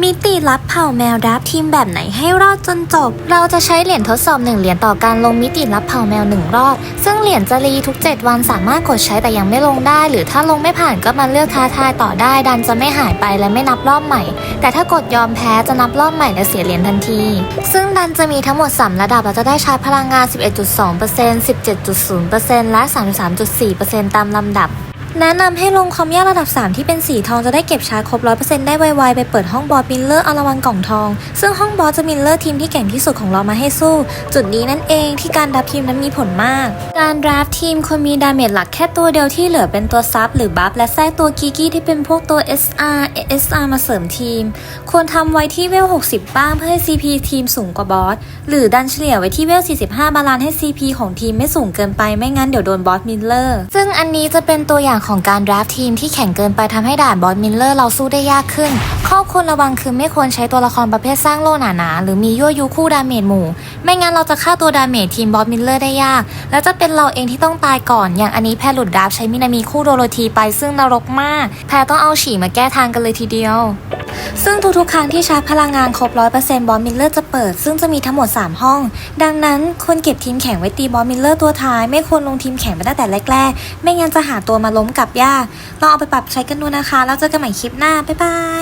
มิติลับเผ่าแมวดับทีมแบบไหนให้รอดจนจบ เราจะใช้เหรียญทดสอบหนึ่งเหรียญต่อการลงมิติลับเผ่าแมวหนึ่งรอบ ซึ่งเหรียญจะรีทุก 7 วันสามารถกดใช้แต่ยังไม่ลงได้ หรือถ้าลงไม่ผ่านก็มาเลือกท้าทายต่อได้ ดันจะไม่หายไปและไม่นับรอบใหม่ แต่ถ้ากดยอมแพ้จะนับรอบใหม่และเสียเหรียญทันที ซึ่งดันจะมีทั้งหมด 3 ระดับเราจะได้ชาร์จพลังงาน 11.2% 17.0%และ 33.4%ตามลำดับ แนะนำให้ลงคอมยากระดับ 3 ที่เป็นสีทองจะได้เก็บชาร์จครบ 100%ได้ไวๆ ไปเปิดห้องบอสมิลเลอร์อาระวังกล่องทอง ซึ่งห้องบอสจะมิลเลอร์ทีมที่เก่งที่สุดของเรามาให้สู้ จุดนี้นั่นเองที่การดับทีมนั้นมีผลมาก การดราฟทีมควรมีดาเมจหลักแค่ตัวเดียวที่เหลือเป็นตัวซับหรือบัฟและแทรกตัวกีกี้ที่เป็นพวกตัว SR SR มาเสริมทีม ควรทำไว้ที่เวล 60 บ้างเพื่อให้ CP ทีมสูงกว่าบอสหรือดันเฉลี่ยไว้ที่เวล 45 บาลานซ์ให้ CP ของทีมไม่สูงเกินไปไม่งั้นเดี๋ยวโดนบอสมิลเลอร์ซึ่งอันนี้จะเป็นตัวอย่างของการดราฟทีมที่แข่งเกินไปทำให้ด่านบอสมิลเลอร์เราสู้ได้ยากขึ้น ข้อควรระวังคือไม่ควรใช้ตัวละครประเภทสร้างโล่หนาๆหรือมียั่วยุคู่ดาเมจหมู่ ไม่งั้นเราจะฆ่าตัวดาเมจทีมบอสมิลเลอร์ได้ยาก แล้วจะเป็นเราเองที่ต้องตายก่อน อย่างอันนี้แพรหลุดดราฟใช้มินามีคู่โดโรธีไปซึ่งนรกมาก แพรต้องเอาฉี่มาแก้ทางกันเลยทีเดียว ซึ่งทุกๆ ครั้งที่ชาร์จพลังงานครบ 100%บอสมิลเลอร์จะเปิด ซึ่งจะมีทั้งหมด 3 ห้อง ดังนั้นควรเก็บทีมแข่งไว้ตีบอสมิลเลอร์ตัวท้าย ไม่ควรลงทีมแข่งไปตั้งแต่แรกๆ ไม่งั้นจะหาตัวมาล้มกับยากลองเอาไปปรับใช้กันดูนะคะ แล้วเจอกันใหม่คลิปหน้า บ๊ายบาย